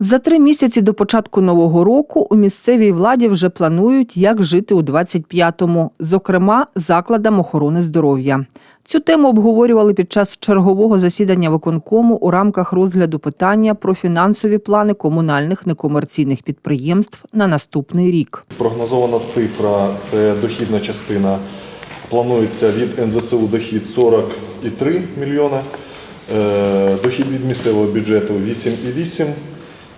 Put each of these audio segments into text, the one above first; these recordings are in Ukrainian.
За три місяці до початку нового року у місцевій владі вже планують, як жити у 25-му, зокрема закладам охорони здоров'я. Цю тему обговорювали під час чергового засідання виконкому у рамках розгляду питання про фінансові плани комунальних некомерційних підприємств на наступний рік. Прогнозована цифра це дохідна частина. Планується від НЗСУ дохід 40,3 мільйона, е, дохід від місцевого бюджету 8,8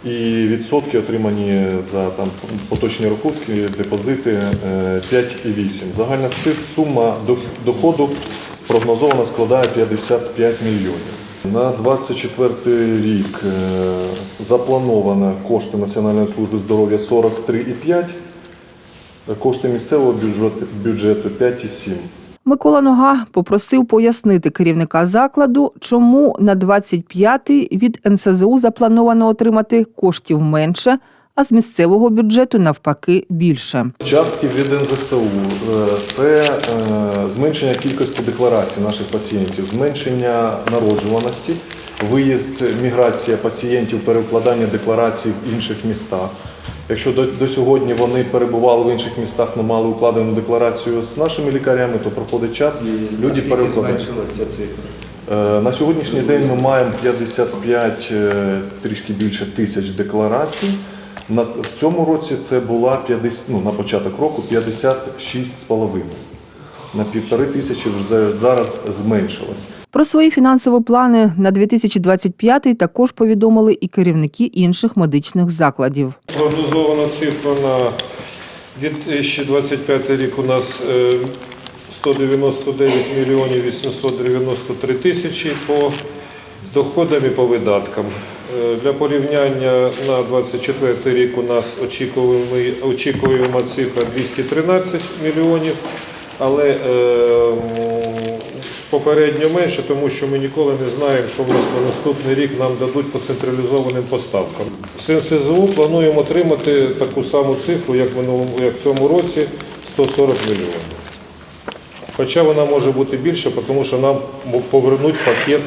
і відсотки отримані за там, поточні рахунки, депозити е, 5,8. Загальна циф- сума доходу прогнозована складає 55 мільйонів. На 24 рік е, заплановано кошти Національної служби здоров'я 43,5 Кошти місцевого бюджету 5,7. Микола Нога попросив пояснити керівника закладу, чому на 25-й від НСЗУ заплановано отримати коштів менше, а з місцевого бюджету навпаки більше. Частки від НЗСУ е, це е, зменшення кількості декларацій наших пацієнтів, зменшення народжуваності, виїзд, міграція пацієнтів, перекладання декларацій в інших містах. Якщо до, до сьогодні вони перебували в інших містах, не мали укладену декларацію з нашими лікарями, то проходить час, люди Наскільки ця цифра? Е, На сьогоднішній день ми маємо 55 е, трішки більше тисяч декларацій. На в цьому році це була 50, ну, на початок року 56,5. На півтори тисячі вже зараз зменшилось. Про свої фінансові плани на 2025-й також повідомили і керівники інших медичних закладів. Прогнозована цифра на 2025 рік у нас е, 199 мільйонів 893 тисячі по доходам і по видаткам. Е, Для порівняння на 24 рік у нас очікуємо, цифра 213 мільйонів, але е, попередньо менше, тому що ми ніколи не знаємо, що в нас на наступний рік нам дадуть по централізованим поставкам. З НСЗУ плануємо отримати таку саму цифру, як в минулому, як в цьому році 140 мільйонів. Хоча вона може бути більше, тому що нам повернуть пакет.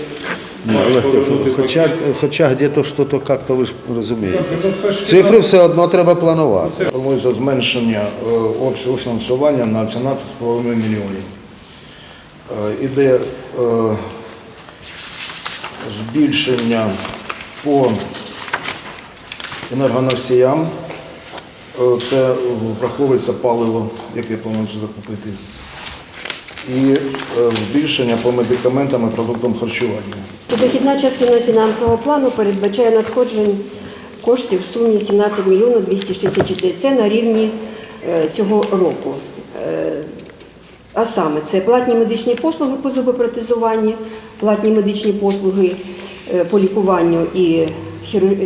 хоча, хоча где-то щось як-то ви ж розумієте. Цифри все одно треба планувати. Планується зменшення е, обсягу фінансування на 17,5 мільйонів. Е, Іде е, збільшення по енергоносіям. Е, Це враховується паливо, яке планується закупити. І збільшення по медикаментам і продуктам харчування. Дохідна частина фінансового плану передбачає надходжень коштів в сумі 17 мільйонів 264. Це на рівні цього року. Е, А саме це платні медичні послуги по зубопротезуванню, платні медичні послуги е, по лікуванню і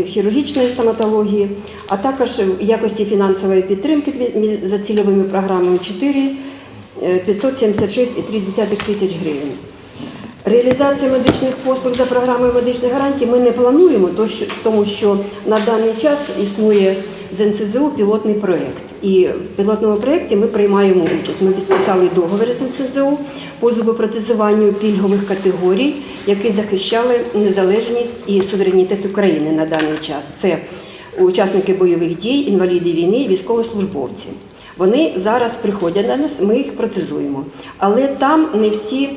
хірургічної стоматології, а також в якості фінансової підтримки за цільовими програмами 4 е, 576,3 тисяч гривень. Реалізація медичних послуг за програмою медичних гарантій ми не плануємо, тому що на даний час існує з НСЗУ пілотний проєкт. І в пілотному проєкті ми приймаємо участь. Ми підписали договір з НСЗУ по зубопротезуванню пільгових категорій, які захищали незалежність і суверенітет України на даний час. Це учасники бойових дій, інваліди війни, військовослужбовці. Вони зараз приходять до нас, ми їх протезуємо. Але там не всі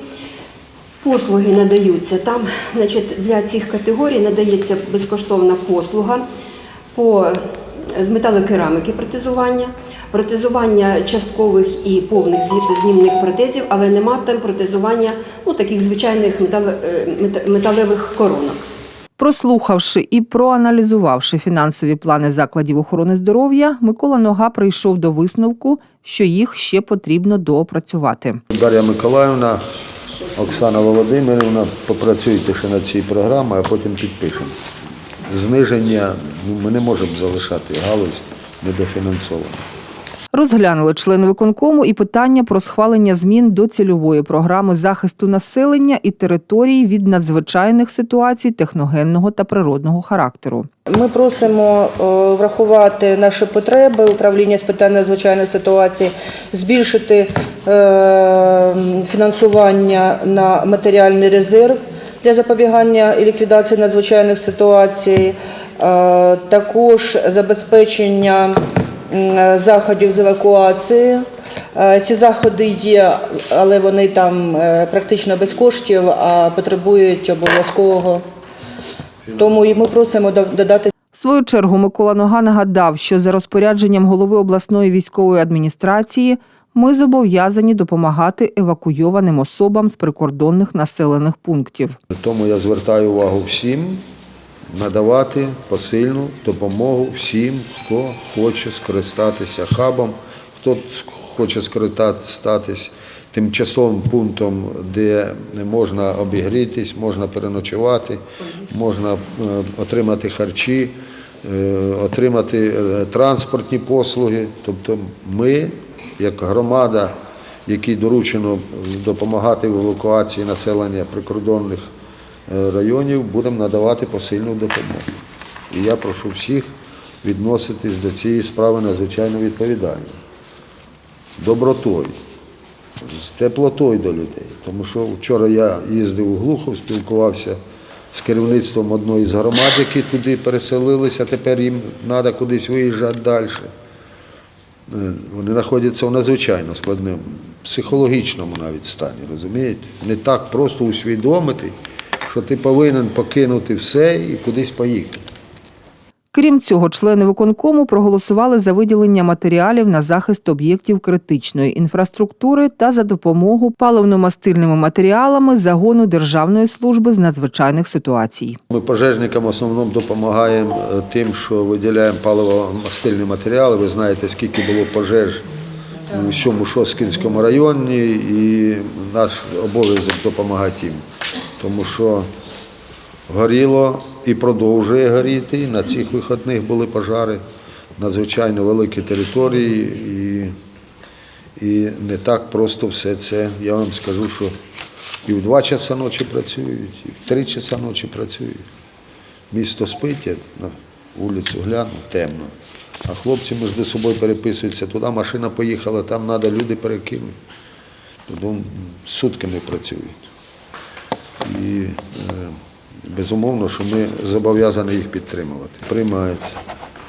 Послуги надаються. Там значить, для цих категорій надається безкоштовна послуга по, з металокераміки протезування, протезування часткових і повних зі- знімних протезів, але нема там протезування ну, таких звичайних е, металевих коронок. Прослухавши і проаналізувавши фінансові плани закладів охорони здоров'я, Микола Нога прийшов до висновку, що їх ще потрібно доопрацювати. Дар'я Миколаївна, Оксана Володимирівна, попрацюйте ще над цією програмою, а потім підпишемо. Зниження ну, ми не можемо залишати галузь недофінансованою. Розглянули члени виконкому і питання про схвалення змін до цільової програми захисту населення і територій від надзвичайних ситуацій техногенного та природного характеру. Ми просимо е, врахувати наші потреби управління з питань надзвичайних ситуацій, збільшити е, фінансування на матеріальний резерв для запобігання і ліквідації надзвичайних ситуацій. Е, Також забезпечення заходів з евакуації. Е, Ці заходи є, але вони там е, практично без коштів, а потребують обов'язкового. Тому і ми просимо до- додати В свою чергу Микола Нога нагадав, що за розпорядженням голови обласної військової адміністрації ми зобов'язані допомагати евакуйованим особам з прикордонних населених пунктів. Тому я звертаю увагу всім надавати посильну допомогу всім, хто хоче скористатися хабом, хто хоче скористатися тимчасовим пунктом, де можна обігрітись, можна переночувати, можна е, отримати харчі, е, отримати е, транспортні послуги. Тобто ми, як громада, якій доручено допомагати в евакуації населення прикордонних е, районів, будемо надавати посильну допомогу. І я прошу всіх відноситись до цієї справи надзвичайно відповідально, добротою, з теплотою до людей. Тому що вчора я їздив у Глухов, спілкувався з керівництвом одної з громад, які туди переселилися, тепер їм треба кудись виїжджати далі. Е, Вони знаходяться в надзвичайно складному, психологічному навіть стані, розумієте? Не так просто усвідомити, що ти повинен покинути все і кудись поїхати. Крім цього, члени виконкому проголосували за виділення матеріалів на захист об'єктів критичної інфраструктури та за допомогу паливно-мастильними матеріалами загону Державної служби з надзвичайних ситуацій. Ми пожежникам основному допомагаємо е, тим, що виділяємо паливо-мастильні матеріали. Ви знаєте, скільки було пожеж у всьому Шоскінському районі, і наш обов'язок допомагати їм. Тому що горіло і продовжує горіти. На цих вихідних були пожари, надзвичайно великі території, і, і не так просто все це. Я вам скажу, що і в два часа ночі працюють, і в три часа ночі працюють. Місто спить, я на вулицю гляну, темно. А хлопці між собою переписуються, туди машина поїхала, там треба люди перекинути. Тому сутками працюють. І е, безумовно, що ми зобов'язані їх підтримувати. Приймається.